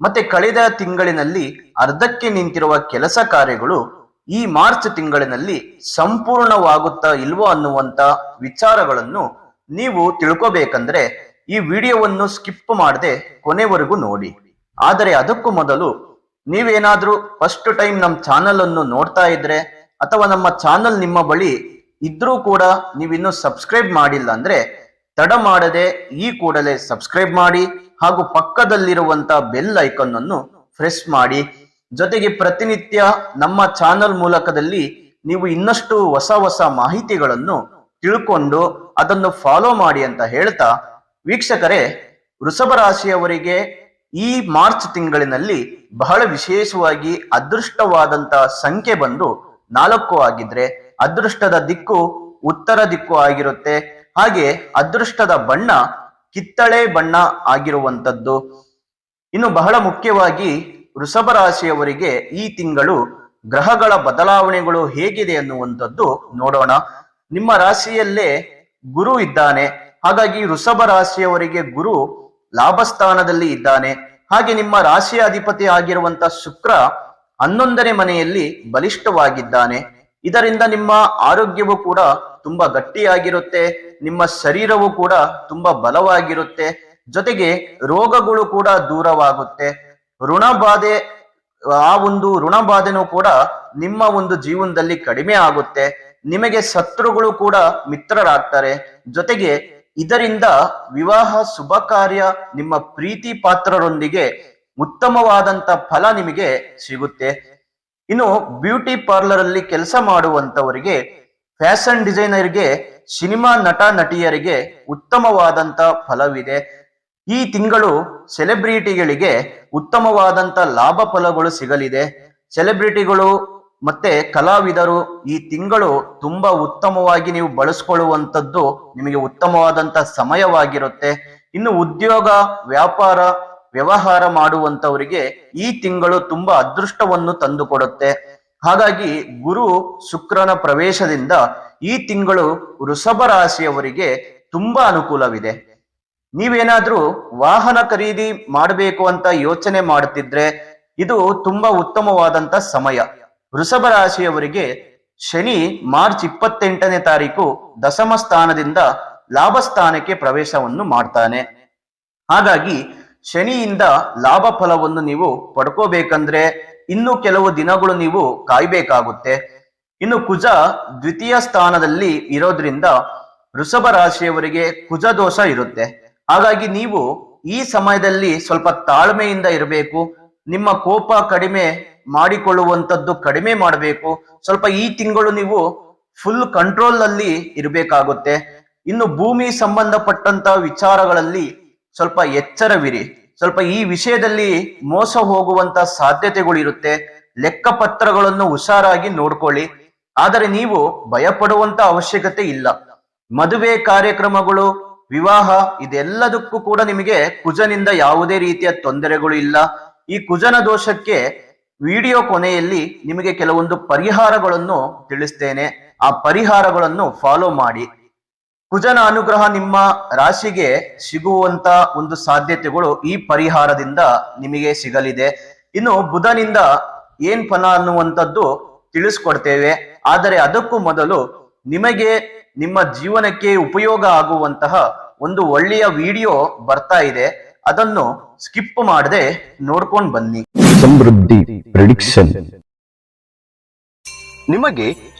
ಮತ್ತೆ ಕಳೆದ ತಿಂಗಳಿನಲ್ಲಿ ಅರ್ಧಕ್ಕೆ ನಿಂತಿರುವ ಕೆಲಸ ಕಾರ್ಯಗಳು ಈ ಮಾರ್ಚ್ ತಿಂಗಳಿನಲ್ಲಿ ಸಂಪೂರ್ಣವಾಗುತ್ತಾ ಇಲ್ವೋ ಅನ್ನುವಂತ ವಿಚಾರಗಳನ್ನು ನೀವು ತಿಳ್ಕೋಬೇಕಂದ್ರೆ ಈ ವಿಡಿಯೋವನ್ನು ಸ್ಕಿಪ್ ಮಾಡದೆ ಕೊನೆವರೆಗೂ ನೋಡಿ. ಆದರೆ ಅದಕ್ಕೂ ಮೊದಲು ನೀವೇನಾದ್ರೂ ಫಸ್ಟ್ ಟೈಮ್ ನಮ್ಮ ಚಾನಲ್ ಅನ್ನು ನೋಡ್ತಾ ಇದ್ರೆ ಅಥವಾ ನಮ್ಮ ಚಾನಲ್ ನಿಮ್ಮ ಬಳಿ ಇದ್ರೂ ಕೂಡ ನೀವಿನ್ನೂ ಸಬ್ಸ್ಕ್ರೈಬ್ ಮಾಡಿಲ್ಲ ಅಂದ್ರೆ ತಡ ಮಾಡದೆ ಈ ಕೂಡಲೇ ಸಬ್ಸ್ಕ್ರೈಬ್ ಮಾಡಿ ಹಾಗೂ ಪಕ್ಕದಲ್ಲಿರುವಂತಹ ಬೆಲ್ ಐಕನ್ ಅನ್ನು ಪ್ರೆಸ್ ಮಾಡಿ. ಜೊತೆಗೆ ಪ್ರತಿನಿತ್ಯ ನಮ್ಮ ಚಾನಲ್ ಮೂಲಕದಲ್ಲಿ ನೀವು ಇನ್ನಷ್ಟು ಹೊಸ ಹೊಸ ಮಾಹಿತಿಗಳನ್ನು ತಿಳ್ಕೊಂಡು ಅದನ್ನು ಫಾಲೋ ಮಾಡಿ ಅಂತ ಹೇಳ್ತಾ ವೀಕ್ಷಕರೇ, ವೃಷಭ ರಾಶಿಯವರಿಗೆ ಈ ಮಾರ್ಚ್ ತಿಂಗಳಿನಲ್ಲಿ ಬಹಳ ವಿಶೇಷವಾಗಿ ಅದೃಷ್ಟವಾದಂತಹ ಸಂಖ್ಯೆ ಬಂದು ನಾಲ್ಕು ಆಗಿದ್ರೆ ಅದೃಷ್ಟದ ದಿಕ್ಕು ಉತ್ತರ ದಿಕ್ಕು ಆಗಿರುತ್ತೆ. ಹಾಗೆ ಅದೃಷ್ಟದ ಬಣ್ಣ ಕಿತ್ತಳೆ ಬಣ್ಣ ಆಗಿರುವಂತದ್ದು ಇನ್ನು ಬಹಳ ಮುಖ್ಯವಾಗಿ ವೃಷಭ ರಾಶಿಯವರಿಗೆ ಈ ತಿಂಗಳು ಗ್ರಹಗಳ ಬದಲಾವಣೆಗಳು ಹೇಗಿದೆ ಅನ್ನುವಂಥದ್ದು ನೋಡೋಣ. ನಿಮ್ಮ ರಾಶಿಯಲ್ಲೇ ಗುರು ಇದ್ದಾನೆ. ಹಾಗಾಗಿ ವೃಷಭ ರಾಶಿಯವರಿಗೆ ಗುರು ಲಾಭಸ್ಥಾನದಲ್ಲಿ ಇದ್ದಾನೆ. ಹಾಗೆ ನಿಮ್ಮ ರಾಶಿಯ ಅಧಿಪತಿ ಆಗಿರುವಂತ ಶುಕ್ರ ಹನ್ನೊಂದನೇ ಮನೆಯಲ್ಲಿ ಬಲಿಷ್ಠವಾಗಿದ್ದಾನೆ. ಇದರಿಂದ ನಿಮ್ಮ ಆರೋಗ್ಯವು ಕೂಡ ತುಂಬಾ ಗಟ್ಟಿಯಾಗಿರುತ್ತೆ, ನಿಮ್ಮ ಶರೀರವು ಕೂಡ ತುಂಬಾ ಬಲವಾಗಿರುತ್ತೆ, ಜೊತೆಗೆ ರೋಗಗಳು ಕೂಡ ದೂರವಾಗುತ್ತೆ. ಋಣಬಾಧೆ, ಆ ಒಂದು ಋಣಬಾಧೆನೂ ಕೂಡ ನಿಮ್ಮ ಒಂದು ಜೀವನದಲ್ಲಿ ಕಡಿಮೆ ಆಗುತ್ತೆ. ನಿಮಗೆ ಶತ್ರುಗಳು ಕೂಡ ಮಿತ್ರರಾಗ್ತಾರೆ. ಜೊತೆಗೆ ಇದರಿಂದ ವಿವಾಹ ಶುಭ ಕಾರ್ಯ ನಿಮ್ಮ ಪ್ರೀತಿ ಪಾತ್ರರೊಂದಿಗೆ ಉತ್ತಮವಾದಂತ ಫಲ ನಿಮಗೆ ಸಿಗುತ್ತೆ. ಇನ್ನು ಬ್ಯೂಟಿ ಪಾರ್ಲರ್ ಅಲ್ಲಿ ಕೆಲಸ ಮಾಡುವಂತವರಿಗೆ ಫ್ಯಾಷನ್ ಡಿಸೈನರ್ಗೆ ಸಿನಿಮಾ ನಟ ನಟಿಯರಿಗೆ ಉತ್ತಮವಾದಂತ ಫಲವಿದೆ. ಈ ತಿಂಗಳು ಸೆಲೆಬ್ರಿಟಿಗಳಿಗೆ ಉತ್ತಮವಾದಂತ ಲಾಭ ಫಲಗಳು ಸಿಗಲಿದೆ. ಸೆಲೆಬ್ರಿಟಿಗಳು ಮತ್ತೆ ಕಲಾವಿದರು ಈ ತಿಂಗಳು ತುಂಬಾ ಉತ್ತಮವಾಗಿ ನೀವು ಬಳಸ್ಕೊಳ್ಳುವಂಥದ್ದು ನಿಮಗೆ ಉತ್ತಮವಾದಂತ ಸಮಯವಾಗಿರುತ್ತೆ. ಇನ್ನು ಉದ್ಯೋಗ, ವ್ಯಾಪಾರ, ವ್ಯವಹಾರ ಮಾಡುವಂತವರಿಗೆ ಈ ತಿಂಗಳು ತುಂಬಾ ಅದೃಷ್ಟವನ್ನು ತಂದುಕೊಡುತ್ತೆ. ಹಾಗಾಗಿ ಗುರು ಶುಕ್ರನ ಪ್ರವೇಶದಿಂದ ಈ ತಿಂಗಳು ವೃಷಭ ರಾಶಿಯವರಿಗೆ ತುಂಬಾ ಅನುಕೂಲವಿದೆ. ನೀವೇನಾದ್ರೂ ವಾಹನ ಖರೀದಿ ಮಾಡಬೇಕು ಅಂತ ಯೋಚನೆ ಮಾಡ್ತಿದ್ರೆ ಇದು ತುಂಬಾ ಉತ್ತಮವಾದಂತ ಸಮಯ. ವೃಷಭ ರಾಶಿಯವರಿಗೆ ಶನಿ ಮಾರ್ಚ್ ಇಪ್ಪತ್ತೆಂಟನೇ ತಾರೀಕು ದಶಮ ಸ್ಥಾನದಿಂದ ಲಾಭ ಸ್ಥಾನಕ್ಕೆ ಪ್ರವೇಶವನ್ನು ಮಾಡ್ತಾನೆ. ಹಾಗಾಗಿ ಶನಿಯಿಂದ ಲಾಭ ಫಲವನ್ನು ನೀವು ಪಡ್ಕೋಬೇಕಂದ್ರೆ ಇನ್ನು ಕೆಲವು ದಿನಗಳು ನೀವು ಕಾಯ್ಬೇಕಾಗುತ್ತೆ. ಇನ್ನು ಕುಜ ದ್ವಿತೀಯ ಸ್ಥಾನದಲ್ಲಿ ಇರೋದ್ರಿಂದ ವೃಷಭ ರಾಶಿಯವರಿಗೆ ಕುಜ ದೋಷ ಇರುತ್ತೆ. ಹಾಗಾಗಿ ನೀವು ಈ ಸಮಯದಲ್ಲಿ ಸ್ವಲ್ಪ ತಾಳ್ಮೆಯಿಂದ ಇರಬೇಕು. ನಿಮ್ಮ ಕೋಪ ಕಡಿಮೆ ಮಾಡಿಕೊಳ್ಳುವಂಥದ್ದು ಕಡಿಮೆ ಮಾಡಬೇಕು. ಸ್ವಲ್ಪ ಈ ತಿಂಗಳು ನೀವು ಫುಲ್ ಕಂಟ್ರೋಲ್ನಲ್ಲಿ ಇರಬೇಕಾಗುತ್ತೆ. ಇನ್ನು ಭೂಮಿ ಸಂಬಂಧಪಟ್ಟಂತ ವಿಚಾರಗಳಲ್ಲಿ ಸ್ವಲ್ಪ ಎಚ್ಚರವಿರಿ. ಸ್ವಲ್ಪ ಈ ವಿಷಯದಲ್ಲಿ ಮೋಸ ಹೋಗುವಂತ ಸಾಧ್ಯತೆಗಳು ಇರುತ್ತೆ ಲೆಕ್ಕಪತ್ರಗಳನ್ನು ಹುಷಾರಾಗಿ ನೋಡ್ಕೊಳ್ಳಿ. ಆದರೆ ನೀವು ಭಯಪಡುವಂತ ಅವಶ್ಯಕತೆ ಇಲ್ಲ. ಮದುವೆ ಕಾರ್ಯಕ್ರಮಗಳು, ವಿವಾಹ ಇದೆಲ್ಲದಕ್ಕೂ ಕೂಡ ನಿಮಗೆ ಕುಜನಿಂದ ಯಾವುದೇ ರೀತಿಯ ತೊಂದರೆಗಳು ಇಲ್ಲ. ಈ ಕುಜನ ದೋಷಕ್ಕೆ ವಿಡಿಯೋ ಕೊನೆಯಲ್ಲಿ ನಿಮಗೆ ಕೆಲವೊಂದು ಪರಿಹಾರಗಳನ್ನು ತಿಳಿಸ್ತೇನೆ. ಆ ಪರಿಹಾರಗಳನ್ನು ಫಾಲೋ ಮಾಡಿ. ಕುಜನ ಅನುಗ್ರಹ ನಿಮ್ಮ ರಾಶಿಗೆ ಸಿಗುವಂತ ಒಂದು ಸಾಧ್ಯತೆಗಳು ಈ ಪರಿಹಾರದಿಂದ ನಿಮಗೆ ಸಿಗಲಿದೆ. ಇನ್ನು ಬುಧನಿಂದ ಏನ್ ಫಲ ಅನ್ನುವಂಥದ್ದು ತಿಳಿಸ್ಕೊಡ್ತೇವೆ. ಆದರೆ ಅದಕ್ಕೂ ಮೊದಲು ನಿಮಗೆ ನಿಮ್ಮ ಜೀವನಕ್ಕೆ ಉಪಯೋಗ ಆಗುವಂತಹ ಒಂದು ಒಳ್ಳೆಯ ವಿಡಿಯೋ ಬರ್ತಾ ಇದೆ. ಅದನ್ನು ಸ್ಕಿಪ್ ಮಾಡದೆ ನೋಡ್ಕೊಂಡು ಬನ್ನಿ. ಸಮೃದ್ಧಿ ಪ್ರಿಡಿಕ್ಷನ್ ನಿಮಗೆ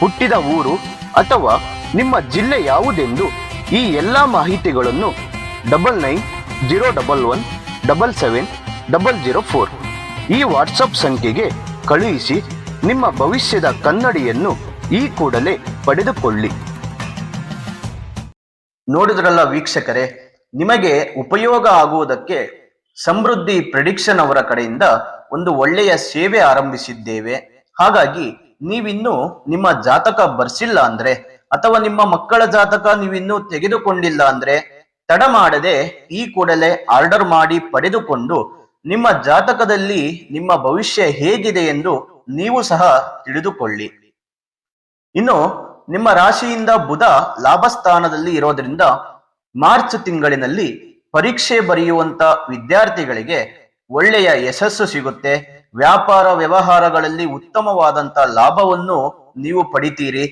ಹುಟ್ಟಿದ ಊರು ಅಥವಾ ನಿಮ್ಮ ಜಿಲ್ಲೆ ಯಾವುದೆಂದು ಈ ಎಲ್ಲ ಮಾಹಿತಿಗಳನ್ನು double nine zero double one double seven double zero four ಈ ವಾಟ್ಸಪ್ ಸಂಖ್ಯೆಗೆ ಕಳುಹಿಸಿ ನಿಮ್ಮ ಭವಿಷ್ಯದ ಕನ್ನಡಿಯನ್ನು ಈ ಕೂಡಲೇ ಪಡೆದುಕೊಳ್ಳಿ. ನೋಡಿದ್ರಲ್ಲ ವೀಕ್ಷಕರೇ, ನಿಮಗೆ ಉಪಯೋಗ ಆಗುವುದಕ್ಕೆ ಸಮೃದ್ಧಿ ಪ್ರೆಡಿಕ್ಷನ್ ಅವರ ಕಡೆಯಿಂದ ಒಂದು ಒಳ್ಳೆಯ ಸೇವೆ ಆರಂಭಿಸಿದ್ದೇವೆ. ಹಾಗಾಗಿ ನೀವಿನ್ನು ನಿಮ್ಮ ಜಾತಕ ಬರ್ಸಿಲ್ಲ ಅಂದ್ರೆ, ಅಥವಾ ನಿಮ್ಮ ಮಕ್ಕಳ ಜಾತಕ ನೀವಿನ್ನು ತೆಗೆದುಕೊಂಡಿಲ್ಲ ಅಂದ್ರೆ, ತಡ ಮಾಡದೆ ಈ ಕೂಡಲೇ ಆರ್ಡರ್ ಮಾಡಿ ಪಡೆದುಕೊಂಡು ನಿಮ್ಮ ಜಾತಕದಲ್ಲಿ ನಿಮ್ಮ ಭವಿಷ್ಯ ಹೇಗಿದೆ ಎಂದು ನೀವು ಸಹ ತಿಳಿದುಕೊಳ್ಳಿ. ಇನ್ನು ನಿಮ್ಮ ರಾಶಿಯಿಂದ ಬುಧ ಲಾಭಸ್ಥಾನದಲ್ಲಿ ಇರೋದ್ರಿಂದ ಮಾರ್ಚ್ ತಿಂಗಳಿನಲ್ಲಿ ಪರೀಕ್ಷೆ ಬರೆಯುವಂತ ವಿದ್ಯಾರ್ಥಿಗಳಿಗೆ ಒಳ್ಳೆಯ ಯಶಸ್ಸು ಸಿಗುತ್ತೆ. ವ್ಯಾಪಾರ ವ್ಯವಹಾರಗಳಲ್ಲಿ ಉತ್ತಮವಾದಂತ ಲಾಭವನ್ನು ನೀವು ಪಡಿತೀರಿ.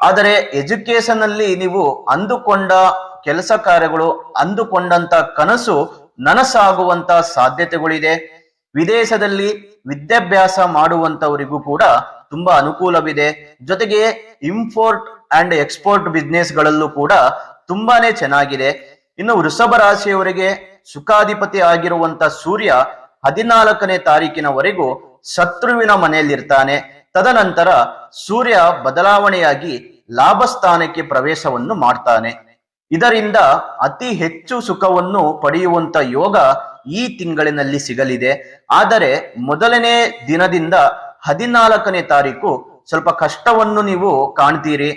ಆದರೆ ಎಜುಕೇಶನ್ ಅಲ್ಲಿ ನೀವು ಅಂದುಕೊಂಡ ಕೆಲಸ ಕಾರ್ಯಗಳು, ಅಂದುಕೊಂಡಂತ ಕನಸು ನನಸಾಗುವಂತ ಸಾಧ್ಯತೆಗಳಿದೆ. ವಿದೇಶದಲ್ಲಿ ವಿದ್ಯಾಭ್ಯಾಸ ಮಾಡುವಂತವರಿಗೂ ಕೂಡ ತುಂಬಾ ಅನುಕೂಲವಿದೆ. ಜೊತೆಗೆ ಇಂಪೋರ್ಟ್ ಅಂಡ್ ಎಕ್ಸ್ಪೋರ್ಟ್ ಬಿಸ್ನೆಸ್ ಗಳಲ್ಲೂ ಕೂಡ ತುಂಬಾನೇ ಚೆನ್ನಾಗಿದೆ. ಇನ್ನು ವೃಷಭ ರಾಶಿಯವರಿಗೆ ಸುಖಾಧಿಪತಿ ಆಗಿರುವಂತ ಸೂರ್ಯ ಹದಿನಾಲ್ಕನೇ ತಾರೀಕಿನವರೆಗೂ ಶತ್ರುವಿನ ಮನೆಯಲ್ಲಿರ್ತಾನೆ. ತದನಂತರ ಸೂರ್ಯ ಬದಲಾವಣೆಯಾಗಿ ಲಾಭಸ್ಥಾನಕ್ಕೆ ಪ್ರವೇಶವನ್ನು ಮಾಡ್ತಾನೆ. ಇದರಿಂದ ಅತಿ ಹೆಚ್ಚು ಸುಖವನ್ನು ಪಡೆಯುವಂತ ಯೋಗ ಈ ತಿಂಗಳಿನಲ್ಲಿ ಸಿಗಲಿದೆ. ಆದರೆ ಮೊದಲನೇ ದಿನದಿಂದ ಹದಿನಾಲ್ಕನೇ ತಾರೀಕು ಸ್ವಲ್ಪ ಕಷ್ಟವನ್ನು ನೀವು ಕಾಣ್ತೀರಿ.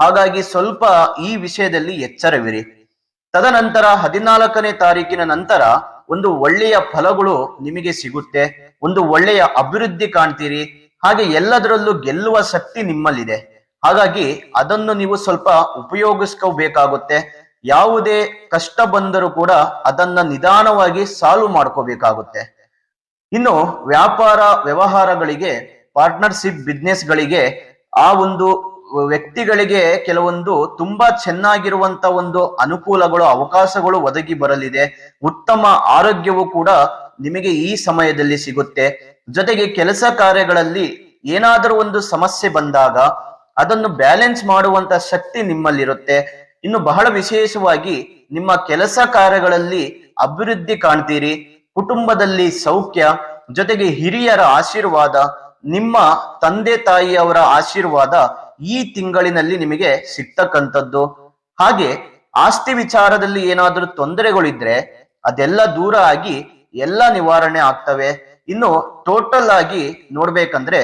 ಹಾಗಾಗಿ ಸ್ವಲ್ಪ ಈ ವಿಷಯದಲ್ಲಿ ಎಚ್ಚರವಿರಿ. ತದನಂತರ ಹದಿನಾಲ್ಕನೇ ತಾರೀಕಿನ ನಂತರ ಒಂದು ಒಳ್ಳೆಯ ಫಲಗಳು ನಿಮಗೆ ಸಿಗುತ್ತೆ, ಒಂದು ಒಳ್ಳೆಯ ಅಭಿವೃದ್ಧಿ ಕಾಣ್ತೀರಿ, ಹಾಗೆ ಎಲ್ಲದರಲ್ಲೂ ಗೆಲ್ಲುವ ಶಕ್ತಿ ನಿಮ್ಮಲ್ಲಿದೆ. ಹಾಗಾಗಿ ಅದನ್ನು ನೀವು ಸ್ವಲ್ಪ ಉಪಯೋಗಿಸ್ಕೋಬೇಕಾಗುತ್ತೆ. ಯಾವುದೇ ಕಷ್ಟ ಬಂದರೂ ಕೂಡ ಅದನ್ನ ನಿಧಾನವಾಗಿ ಸಾಲ್ವ್ ಮಾಡ್ಕೋಬೇಕಾಗುತ್ತೆ. ಇನ್ನು ವ್ಯಾಪಾರ ವ್ಯವಹಾರಗಳಿಗೆ ಪಾರ್ಟ್ನರ್ಶಿಪ್ ಬಿಸ್ನೆಸ್ಗಳಿಗೆ ಆ ಒಂದು ವ್ಯಕ್ತಿಗಳಿಗೆ ಕೆಲವೊಂದು ತುಂಬಾ ಚೆನ್ನಾಗಿರುವಂತ ಒಂದು ಅನುಕೂಲಗಳು, ಅವಕಾಶಗಳು ಒದಗಿ ಬರಲಿದೆ. ಉತ್ತಮ ಆರೋಗ್ಯವು ಕೂಡ ನಿಮಗೆ ಈ ಸಮಯದಲ್ಲಿ ಸಿಗುತ್ತೆ. ಜೊತೆಗೆ ಕೆಲಸ ಕಾರ್ಯಗಳಲ್ಲಿ ಏನಾದರೂ ಒಂದು ಸಮಸ್ಯೆ ಬಂದಾಗ ಅದನ್ನು ಬ್ಯಾಲೆನ್ಸ್ ಮಾಡುವಂತ ಶಕ್ತಿ ನಿಮ್ಮಲ್ಲಿರುತ್ತೆ. ಇನ್ನು ಬಹಳ ವಿಶೇಷವಾಗಿ ನಿಮ್ಮ ಕೆಲಸ ಕಾರ್ಯಗಳಲ್ಲಿ ಅಭಿವೃದ್ಧಿ ಕಾಣ್ತೀರಿ. ಕುಟುಂಬದಲ್ಲಿ ಸೌಖ್ಯ, ಜೊತೆಗೆ ಹಿರಿಯರ ಆಶೀರ್ವಾದ, ನಿಮ್ಮ ತಂದೆ ತಾಯಿಯವರ ಆಶೀರ್ವಾದ ಈ ತಿಂಗಳಿನಲ್ಲಿ ನಿಮಗೆ ಸಿಗ್ತಕ್ಕಂಥದ್ದು. ಹಾಗೆ ಆಸ್ತಿ ವಿಚಾರದಲ್ಲಿ ಏನಾದರೂ ತೊಂದರೆಗಳಿದ್ರೆ ಅದೆಲ್ಲ ದೂರ ಆಗಿ ಎಲ್ಲ ನಿವಾರಣೆ ಆಗ್ತವೆ. ಇನ್ನು ಟೋಟಲ್ ಆಗಿ ನೋಡ್ಬೇಕಂದ್ರೆ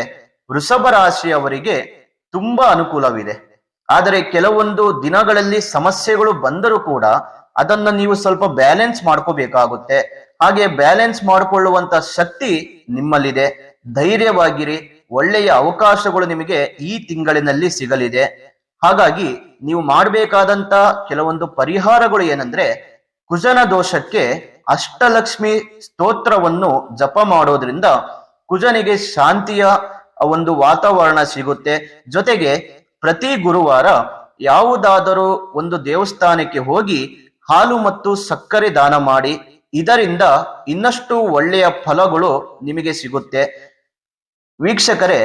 ವೃಷಭ ರಾಶಿಯವರಿಗೆ ತುಂಬಾ ಅನುಕೂಲವಿದೆ. ಆದರೆ ಕೆಲವೊಂದು ದಿನಗಳಲ್ಲಿ ಸಮಸ್ಯೆಗಳು ಬಂದರೂ ಕೂಡ ಅದನ್ನ ನೀವು ಸ್ವಲ್ಪ ಬ್ಯಾಲೆನ್ಸ್ ಮಾಡ್ಕೋಬೇಕಾಗುತ್ತೆ. ಹಾಗೆ ಬ್ಯಾಲೆನ್ಸ್ ಮಾಡಿಕೊಳ್ಳುವಂತ ಶಕ್ತಿ ನಿಮ್ಮಲ್ಲಿದೆ. ಧೈರ್ಯವಾಗಿರಿ. ಒಳ್ಳೆಯ ಅವಕಾಶಗಳು ನಿಮಗೆ ಈ ತಿಂಗಳಿನಲ್ಲಿ ಸಿಗಲಿದೆ. ಹಾಗಾಗಿ ನೀವು ಮಾಡಬೇಕಾದಂತ ಕೆಲವೊಂದು ಪರಿಹಾರಗಳು ಏನಂದ್ರೆ, ಕುಜನ ದೋಷಕ್ಕೆ ಅಷ್ಟಲಕ್ಷ್ಮಿ ಸ್ತೋತ್ರವನ್ನು ಜಪ ಮಾಡೋದ್ರಿಂದ ಕುಜನಿಗೆ ಶಾಂತಿಯ ಒಂದು ವಾತಾವರಣ ಸಿಗುತ್ತೆ. ಜೊತೆಗೆ ಪ್ರತಿ ಗುರುವಾರ ಯಾವುದಾದರೂ ಒಂದು ದೇವಸ್ಥಾನಕ್ಕೆ ಹೋಗಿ ಹಾಲು ಮತ್ತು ಸಕ್ಕರೆ ದಾನ ಮಾಡಿ, ಇದರಿಂದ ಇನ್ನಷ್ಟು ಒಳ್ಳೆಯ ಫಲಗಳು ನಿಮಗೆ ಸಿಗುತ್ತೆ. ವೀಕ್ಷಕರೇ,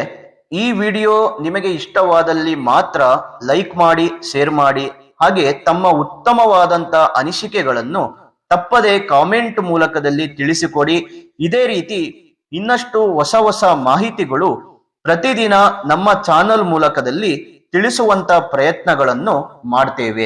ಈ ವಿಡಿಯೋ ನಿಮಗೆ ಇಷ್ಟವಾದಲ್ಲಿ ಮಾತ್ರ ಲೈಕ್ ಮಾಡಿ, ಶೇರ್ ಮಾಡಿ, ಹಾಗೆ ತಮ್ಮ ಉತ್ತಮವಾದಂತ ಅನಿಸಿಕೆಗಳನ್ನು ತಪ್ಪದೆ ಕಾಮೆಂಟ್ ಮೂಲಕದಲ್ಲಿ ತಿಳಿಸಿಕೊಡಿ. ಇದೇ ರೀತಿ ಇನ್ನಷ್ಟು ಹೊಸ ಹೊಸ ಮಾಹಿತಿಗಳು ಪ್ರತಿದಿನ ನಮ್ಮ ಚಾನಲ್ ಮೂಲಕದಲ್ಲಿ ತಿಳಿಸುವಂತ ಪ್ರಯತ್ನಗಳನ್ನು ಮಾಡ್ತೇವೆ.